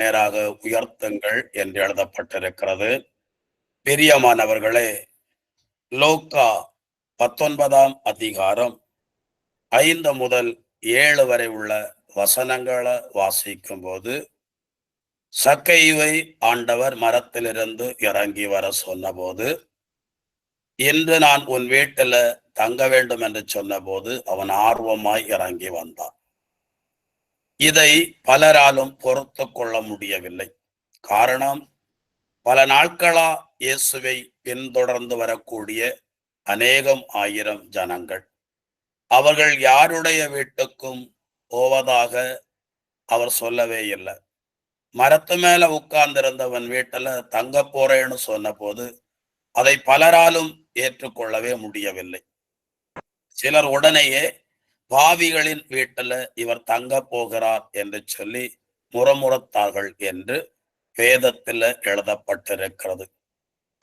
நேராக உயர்த்துங்கள் என்று எழுதப்பட்டிருக்கிறது. பிரியமானவர்களே லோக்கா பத்தொன்பதாம் அதிகாரம் ஐந்து முதல் ஏழு வரை உள்ள வசனங்களை வாசிக்கும் போது சக்கைவை ஆண்டவர் மரத்திலிருந்து இறங்கி வர சொன்னபோது இன்று நான் உன் வீட்டில் தங்க வேண்டும் என்று சொன்னபோது அவன் ஆர்வமாய் இறங்கி வந்தான். இதை பலராலும் பொறுத்து கொள்ள முடியவில்லை. காரணம் பல நாட்களா இயேசுவை பின்தொடர்ந்து வரக்கூடிய அநேகம் ஆயிரம் ஜனங்கள். அவர்கள் யாருடைய வீட்டுக்கும் போவதாக அவர் சொல்லவே இல்லை. மரத்து மேல உட்கார்ந்திருந்தவன் வீட்டுல தங்க போறேன்னு சொன்ன போது அதை பலராலும் ஏற்றுக்கொள்ளவே முடியவில்லை. சிலர் உடனேயே பாவிகளின் வீட்டுல இவர் தங்க போகிறார் என்று சொல்லி முறமுறத்தார்கள் என்று வேதத்துல எழுதப்பட்டிருக்கிறது.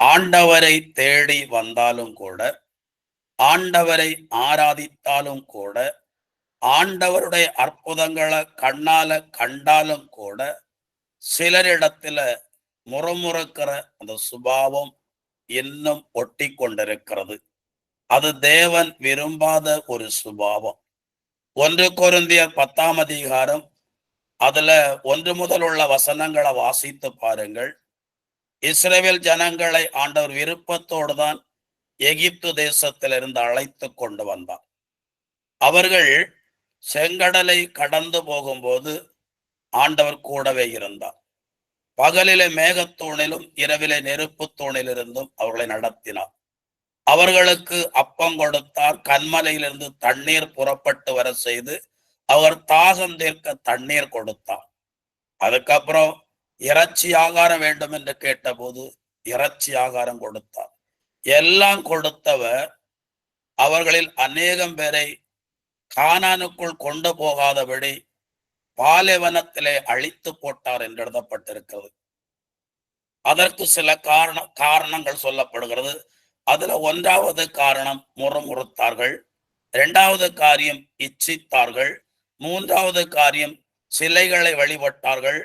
ஆண்டவரை தேடி வந்தாலும் கூட ஆண்டவரை ஆராதித்தாலும் கூட ஆண்டவருடைய அற்புதங்களை கண்ணால கண்டாலும் கூட சிலரிடத்துல முறமுறுக்கிற அந்த சுபாவம் இன்னும் ஒட்டி கொண்டிருக்கிறது அது தேவன் விரும்பாத ஒரு சுபாவம். ஒன்று கொருந்திய பத்தாம் அதிகாரம் அதுல ஒன்று முதல் உள்ள வசனங்களை வாசித்து பாருங்கள். இஸ்ரேவேல் ஜனங்களை ஆண்டவர் விருப்பத்தோடு தான் எகிப்து தேசத்திலிருந்து அழைத்து கொண்டு வந்தார். அவர்கள் செங்கடலை கடந்து போகும்போது ஆண்டவர் கூடவே இருந்தார். பகலிலே மேகத்தூணிலும் இரவிலே நெருப்பு தூணிலிருந்தும் அவர்களை நடத்தினார். அவர்களுக்கு அப்பம் கொடுத்தார். கண்மலையிலிருந்து தண்ணீர் புறப்பட்டு வர செய்து அவர் தாகம் தீர்க்க தண்ணீர் கொடுத்தார். அதுக்கப்புறம் இறைச்சி ஆகாரம் வேண்டும் என்று கேட்டபோது இறைச்சி ஆகாரம் கொடுத்தார். எல்லாம் கொடுத்தவர் அவர்களில் அநேகம் பேரை கானானுக்குள் கொண்டு போகாதபடி பாலைவனத்திலே அழித்து போட்டார் என்று எழுதப்பட்டிருக்கிறது. அதற்கு சில காரண காரணங்கள் சொல்லப்படுகிறது. அதுல ஒன்றாவது காரணம் முறமுறுத்தார்கள். இரண்டாவது காரியம் இச்சித்தார்கள். மூன்றாவது காரியம் சிலைகளை வழிபட்டார்கள்.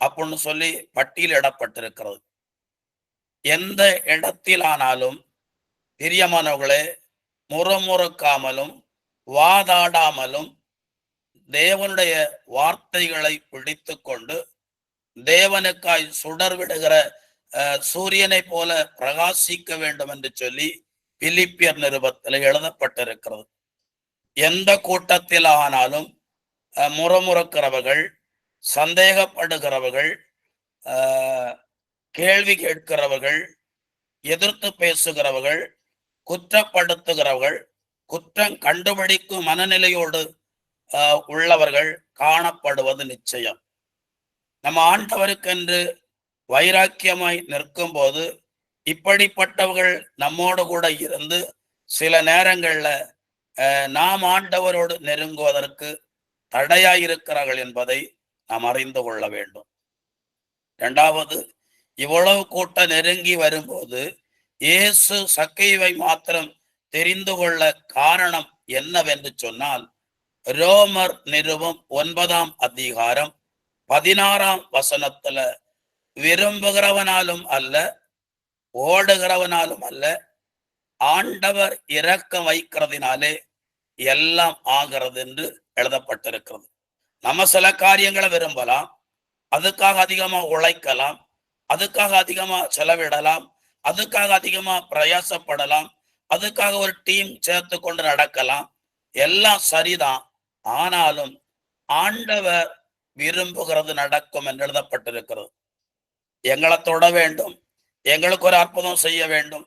அப்படின்னு சொல்லி பட்டியலிடப்பட்டிருக்கிறது எந்த இடத்திலானாலும் பிரியமானவர்களே முறமுறுக்காமலும் வாதாடாமலும் தேவனுடைய வார்த்தைகளை பிடித்து கொண்டு தேவனுக்காய் சுடர் விடுகிற சூரியனை போல பிரகாசிக்க வேண்டும் என்று சொல்லி பிலிப்பியர் நிருபத்தில் எழுதப்பட்டிருக்கிறது. எந்த கூட்டத்தில் ஆனாலும் முறமுறுக்கிறவர்கள் சந்தேகப்படுகிறவர்கள் கேள்வி கேட்கிறவர்கள் எதிர்த்து பேசுகிறவர்கள் குற்றப்படுத்துகிறவர்கள் குற்றம் கண்டுபிடிக்கும் மனநிலையோடு உள்ளவர்கள் காணப்படுவது நிச்சயம். நம்ம ஆண்டவருக்கென்று வைராக்கியமாய் நிற்கும் போது இப்படிப்பட்டவர்கள் நம்மோடு கூட இருந்து சில நேரங்கள்ல நாம் ஆண்டவரோடு நெருங்குவதற்கு தடையாயிருக்கிறார்கள் என்பதை நாம் அறிந்து கொள்ள வேண்டும். இரண்டாவது இவ்வளவு கூட்டம் நெருங்கி வரும்போது இயேசு சக்கைவை மாத்திரம் தெரிந்து கொள்ள காரணம் என்னவென்று சொன்னால் ரோமர் நிறுவம் ஒன்பதாம் அதிகாரம் பதினாறாம் வசனத்துல விரும்புகிறவனாலும் அல்ல ஓடுகிறவனாலும் அல்ல ஆண்டவர் இறக்க வைக்கிறதுனாலே எல்லாம் ஆகிறது என்று எழுதப்பட்டிருக்கிறது. நம்ம சில காரியங்களை விரும்பலாம் அதுக்காக அதிகமா உழைக்கலாம் அதுக்காக அதிகமா செலவிடலாம் அதுக்காக அதிகமா பிரயாசப்படலாம் அதுக்காக ஒரு டீம் சேர்த்து கொண்டு நடக்கலாம் எல்லாம் சரிதான். ஆனாலும் ஆண்டவர் விரும்புகிறது நடக்கும் என்று எழுதப்பட்டிருக்கிறது. எங்களை தொட வேண்டும். எங்களுக்கு ஒரு அற்புதம் செய்ய வேண்டும்.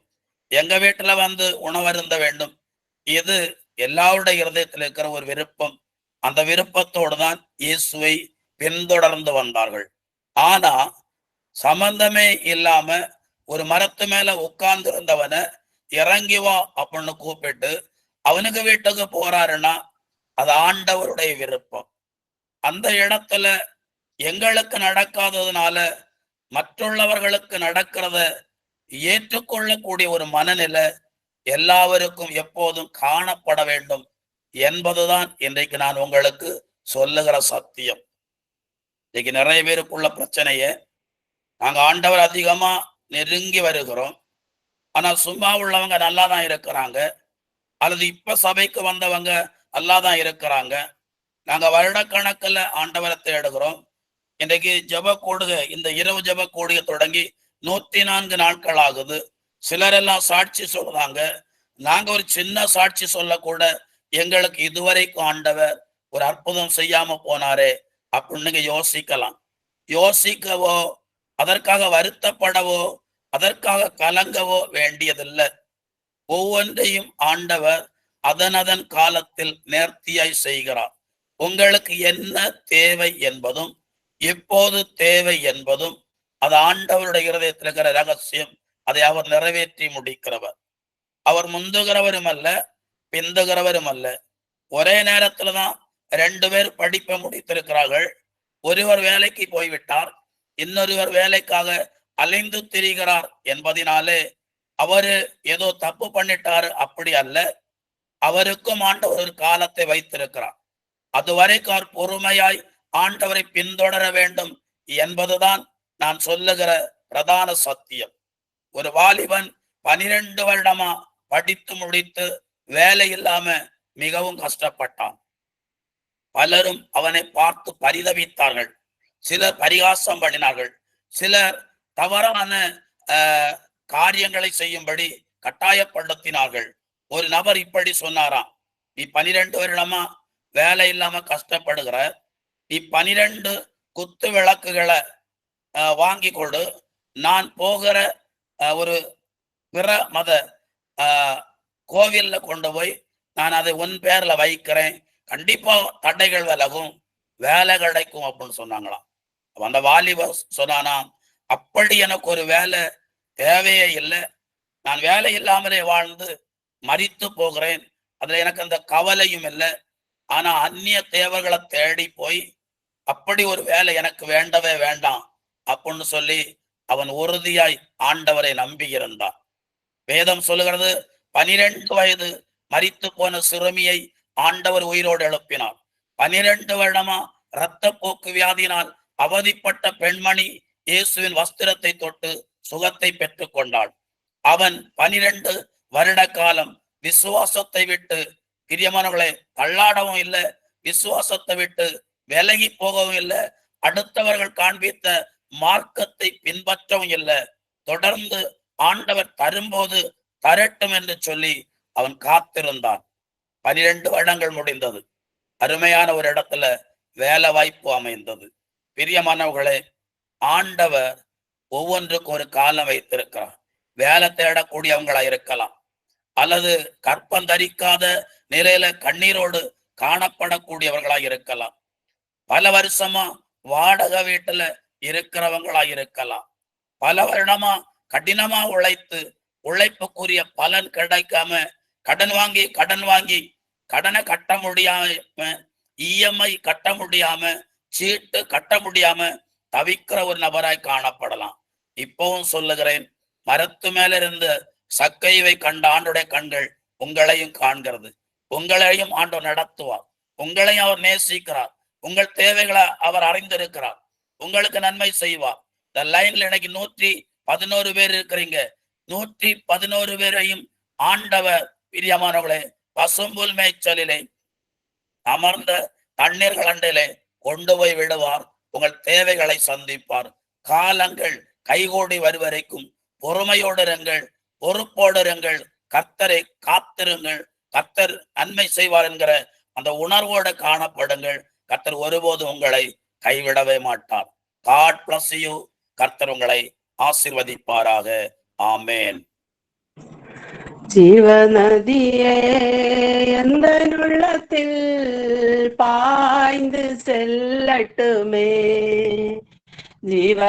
எங்க வீட்டுல வந்து உணவருந்த வேண்டும். இது எல்லாருடைய இருதயத்தில் இருக்கிற ஒரு விருப்பம். அந்த விருப்பத்தோடு தான் இயேசுவை பின்தொடர்ந்து வந்தார்கள். ஆனா சம்பந்தமே இல்லாம ஒரு மரத்து மேல உட்கார்ந்து இருந்தவனை இறங்கி வா அப்படின்னு கூப்பிட்டு அவனுக்கு வீட்டுக்கு போறாருன்னா அது ஆண்டவருடைய விருப்பம். அந்த இடத்துல எங்களுக்கு நடக்காததுனால மற்றுள்ளவர்களுக்கு நடக்கிறத ஏற்றுக்கொள்ளக்கூடிய ஒரு மனநிலை எல்லாவருக்கும் எப்போதும் காணப்பட வேண்டும் என்பதுதான் இன்றைக்கு நான் உங்களுக்கு சொல்லுகிற சத்தியம். இன்னைக்கு நிறைய பேருக்குள்ள பிரச்சனைய. நாங்க ஆண்டவர் அதிகமா நெருங்கி வருகிறோம். ஆனா சும்மா உள்ளவங்க நல்லா தான் இருக்கிறாங்க. அல்லது இப்ப சபைக்கு வந்தவங்க நல்லா தான் இருக்கிறாங்க. நாங்க வருடக்கணக்கில் ஆண்டவரை தேடுகிறோம். இன்றைக்கு ஜப கூடுகை இந்த இரவு ஜப கூடுகை தொடங்கி நூத்தி நான்கு நாட்கள் ஆகுது. சிலரெல்லாம் சாட்சி சொல்றாங்க. நாங்க ஒரு சின்ன சாட்சி சொல்லக்கூட எங்களுக்கு இதுவரைக்கும் ஆண்டவர் ஒரு அற்புதம் செய்யாம போனாரே அப்படின்னு நீங்க யோசிக்கலாம். யோசிக்கவோ அதற்காக வருத்தப்படவோ அதற்காக கலங்கவோ வேண்டியதில்லை. ஒவ்வொன்றையும் ஆண்டவர் அதன் அதன் காலத்தில் நேர்த்தியாய் செய்கிறார். உங்களுக்கு என்ன தேவை என்பதும் எப்போது தேவை என்பதும் அது ஆண்டவருடைய இருதயத்தில் இருக்கிற ரகசியம் அதை அவர் நிறைவேற்றி முடிக்கிறவர். அவர் முந்துகிறவரும் அல்ல பிந்துகிறவரும் அல்ல. ஒரே நேரத்துல தான் ரெண்டு பேர் படிப்பை முடித்திருக்கிறார்கள். ஒருவர் வேலைக்கு போய்விட்டார் இன்னொருவர் வேலைக்காக அலைந்து திரிகிறார் என்பதினாலே அவரு ஏதோ தப்பு பண்ணிட்டாரு அப்படி அல்ல. அவருக்கும் ஆண்டவர் ஒரு காலத்தை வைத்திருக்கிறார். அதுவரை கார் பொறுமையாய் ஆண்டவரை பின்தொடர வேண்டும் என்பதுதான் நான் சொல்லுகிற பிரதான சத்தியம். ஒரு வாலிபன் பனிரெண்டு வருடமா படித்து முடித்து வேலை இல்லாம மிகவும் கஷ்டப்பட்டான். பலரும் அவனை பார்த்து பரிதவித்தார்கள். சிலர் பரிகாசம் பண்ணினார்கள். சிலர் தவறான ஆஹ், காரியங்களை செய்யும்படி கட்டாயப்படுத்தினார்கள். ஒரு நபர் இப்படி சொன்னாராம். நீ பனிரெண்டு வருடமா வேலை இல்லாம கஷ்டப்படுகிற இப்பனிரெண்டு குத்து விளக்குகளை வாங்கி கொடு நான் போகிற ஒரு பிற மத கோவிலில் கொண்டு போய் நான் அதை உன் பேரில் வைக்கிறேன். கண்டிப்பாக தடைகள் விலகும் வேலை கிடைக்கும் அப்படின்னு சொன்னாங்களாம். அந்த வாலிபர் சொன்னானா அப்படி எனக்கு ஒரு வேலை தேவையே இல்லை. நான் வேலை இல்லாமலே வாழ்ந்து மறித்து போகிறேன். அதில் எனக்கு அந்த கவலையும் இல்லை. ஆனா அந்நிய தேவர்களை தேடி போய் அப்படி ஒரு வேலை எனக்கு வேண்டவே வேண்டாம் அப்படின்னு சொல்லி அவன் உறுதியாய் ஆண்டவரை நம்பி இருந்தான். வேதம் சொல்லுகிறது பனிரெண்டு வயது மரித்து போன சிறுமியை ஆண்டவர் உயிரோடு எழுப்பினார். பனிரெண்டு வருடமா இரத்த போக்கு வியாதியினால் அவதிப்பட்ட பெண்மணி இயேசுவின் வஸ்திரத்தை தொட்டு சுகத்தை பெற்றுக் கொண்டாள் அவன் பனிரெண்டு வருட காலம் விசுவாசத்தை விட்டு பிரியமானவர்களே தள்ளாடவும் இல்லை விசுவாசத்தை விட்டு விலகி போகவும் இல்லை அடுத்தவர்கள் காண்பித்த மார்க்கத்தை பின்பற்றவும் இல்லை. தொடர்ந்து ஆண்டவர் தரும்போது தரட்டும் என்று சொல்லி அவன் காத்திருந்தான். பனிரெண்டு வருடங்கள் முடிந்தது. அருமையான ஒரு இடத்துல வேலை வாய்ப்பு அமைந்தது. பிரியமானவர்களே ஆண்டவர் ஒவ்வொன்றுக்கும் ஒரு காலம் வைத்திருக்கிறார். வேலை தேடக்கூடியவங்களா இருக்கலாம். அல்லது கற்பந்தரிக்காத நிலையில கண்ணீரோடு காணப்படக்கூடியவர்களா இருக்கலாம். பல வருஷமா வாடகை வீட்டுல இருக்கிறவங்களா இருக்கலாம். பல வருடமா கடினமா உழைத்து உழைப்புக்குரிய பலன் கிடைக்காம கடன் வாங்கி கடன் வாங்கி கடனை கட்ட முடியாம இஎம்ஐ கட்ட முடியாம சீட்டு கட்ட முடியாம தவிக்கிற ஒரு நபராய் காணப்படலாம். இப்பவும் சொல்லுகிறேன் மரத்து மேல இருந்த சக்கைவை கண்ட ஆண்டுடைய கண்கள் உங்களையும் காண்கிறது. உங்களையும் ஆண்டவர் நடத்துவார். உங்களையும் அவர் நேசிக்கிறார். உங்கள் தேவைகளை அவர் அறிந்திருக்கிறார். உங்களுக்கு நன்மை செய்வார். இந்த லைன்ல இன்னைக்கு நூற்றி பதினோரு பேர் இருக்கிறீங்க. நூற்றி பதினோரு பேரையும் ஆண்டவர் பிரியமானவர்களே பசும்புல் மேய்ச்சலிலே அமர்ந்த தண்ணீர் கலண்டிலே கொண்டு போய் விடுவார். உங்கள் தேவைகளை சந்திப்பார். காலங்கள் கைகூடி வருவரைக்கும் பொறுமையோடு இருங்கள். பொறுப்போடு இருங்கள். கத்தரை காத்திருங்கள். கர்த்தர் நன்மை செய்வார் என்கிற அந்த உணர்வோடு காணப்படுங்கள். கர்த்தர் ஒருபோதும் உங்களை கைவிடவே மாட்டார். காட் பிளஸ் யூ கர்த்தர் உங்களை ஆசிர்வதிப்பாராக. ஆமேன். ஜீவநதியே எந்த உள்ளத்தில் பாய்ந்து செல்லட்டுமே. ஜீவ